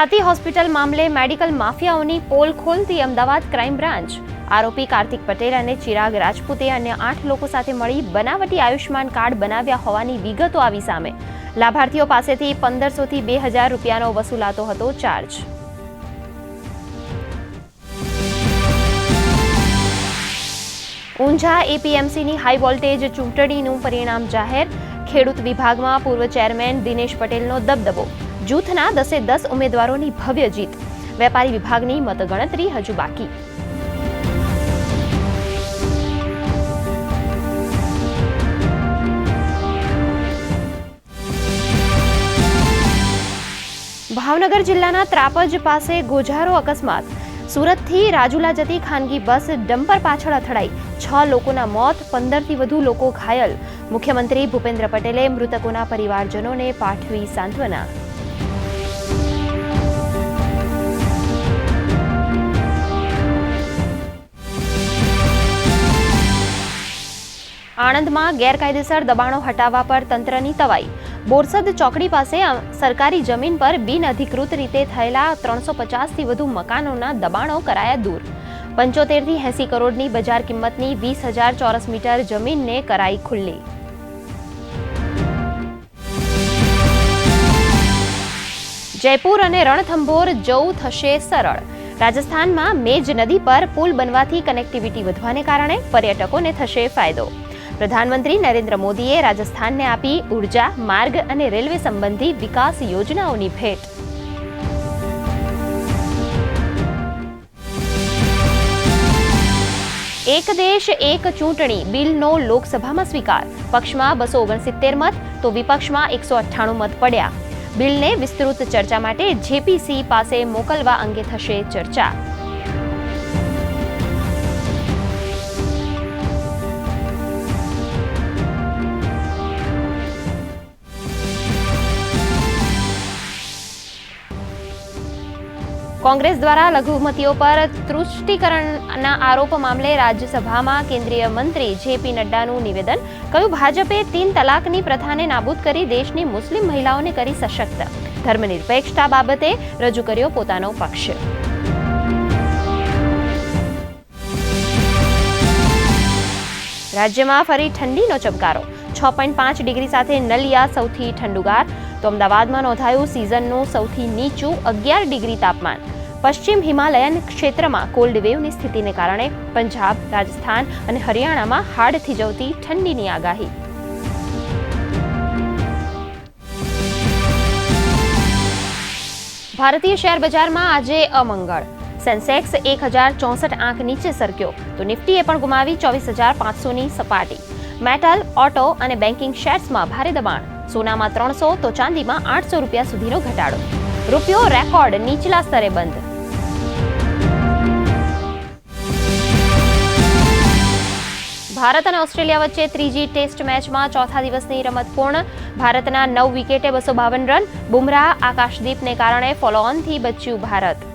છાતી હોસ્પિટલ મામલે મેડિકલ માફિયાઓની પોલ ખોલતી અમદાવાદ ક્રાઇમ બ્રાન્ચ. આરોપી કાર્તિક પટેલ અને ચિરાગ રાજપૂતે અન્ય આઠ લોકો સાથે મળી બનાવટી આયુષ્માન કાર્ડ બનાવ્યા હોવાની વિગતો આવી સામે. લાભાર્થીઓ પાસેથી પંદરસોથી બે હજાર રૂપિયાનો વસૂલાતો હતો ચાર્જ. ઊંઝા એપીએમસીની હાઈ વોલ્ટેજ ચૂંટણીનું પરિણામ જાહેર. ખેડૂત વિભાગમાં પૂર્વ ચેરમેન દિનેશ પટેલનો દબદબો. જૂથના દસે દસ ઉમેદવારોની ભવ્ય જીત. વેપારી વિભાગની મતગણતરી હજુ બાકી. ભાવનગર જિલ્લાના ત્રાપજ પાસે ગોઝારો અકસ્માત. સુરતથી રાજુલા જતી ખાનગી બસ ડમ્પર પાછળ અથડાઈ. છ લોકોના મોત, પંદરથી વધુ લોકો ઘાયલ. મુખ્યમંત્રી ભૂપેન્દ્ર પટેલે મૃતકોના પરિવારજનોને પાઠવી સાંત્વના. આણંદમાં ગેરકાયદેસર દબાણો હટાવવા પર તંત્રની તવાઈ. બોરસદ ચોકડી પાસે સરકારી જમીન પર બિનઅધિકૃત રીતે થયેલા ત્રણસો પચાસથી વધુ મકાનોના દબાણો કરાયા દૂર. પંચોતેરથી એંસી કરોડની બજાર કિંમતની વીસ હજાર ચોરસ મીટર જમીનને કરાઈ ખુલ્લી. જયપુર અને રણથંભોર જવું થશે સરળ. રાજસ્થાનમાં મેજ નદી પર પુલ બનવાથી કનેક્ટિવિટી વધવાને કારણે પર્યટકોને થશે ફાયદો. પ્રધાનમંત્રી નરેન્દ્ર મોદીએ રાજસ્થાનને આપી ઊર્જા, માર્ગ અને રેલવે સંબંધી વિકાસ યોજનાઓની ભેટ. એક દેશ, એક ચૂંટણી, બિલનો લોકસભામાં સ્વીકાર. પક્ષમાં બસો ઓગણસિત્તેર મત, તો વિપક્ષમાં એકસો અઠ્ઠાણું મત પડ્યા. બિલને વિસ્તૃત ચર્ચા માટે જેપીસી પાસે મોકલવા અંગે થશે ચર્ચા. કોંગ્રેસ દ્વારા લઘુમતીઓ પર તૃષ્ટિકરણના આરોપ મામલે રાજ્યસભામાં કેન્દ્રીય મંત્રી જેપી નડ્ડાનું નિવેદન કહ્યું, ભાજપે તીન તલાકની પ્રથાને નાબૂદ કરી દેશની મુસ્લિમ મહિલાઓને કરી સશક્ત. ધર્મનિરપેક્ષતા બાબતે રજૂ કર્યો પોતાનો પક્ષ. રાજ્યમાં ફરી ઠંડીનો ચમકારો. છ પોઈન્ટ પાંચ ડિગ્રી સાથે નલિયા સૌથી ઠંડુગાર. તો અમદાવાદમાં નોંધાયું સિઝનનું સૌથી નીચું અગિયાર ડિગ્રી તાપમાન. પશ્ચિમ હિમાલયન ક્ષેત્રમાં કોલ્ડ વેવની સ્થિતિને કારણે પંજાબ, રાજસ્થાન અને હરિયાણામાં હાડ થીજવતી ઠંડીની આગાહી. ભારતીય શેર બજારમાં આજે અમંગળ. સેન્સેક્સ એક હજાર ચોસઠ આંક નીચે સરક્યો, તો નિફ્ટીએ પણ ગુમાવી ચોવીસ હજાર પાંચસોની સપાટી. મેટલ, ઓટો અને બેન્કિંગ શેર્સમાં ભારે દબાણ. સોનામાં ત્રણસો, તો ચાંદીમાં આઠસો રૂપિયા સુધીનો ઘટાડો. રૂપિયો રેકોર્ડ નીચલા સ્તરે બંધ. ભારત અને ઓસ્ટ્રેલિયા વચ્ચે ત્રીજી ટેસ્ટ મેચમાં ચોથા દિવસની રમત પૂર્ણ. ભારતના નવ વિકેટે બસો બાવન રન. બુમરાહ આકાશદીપને કારણે ફોલો ઓનથી બચ્યું ભારત.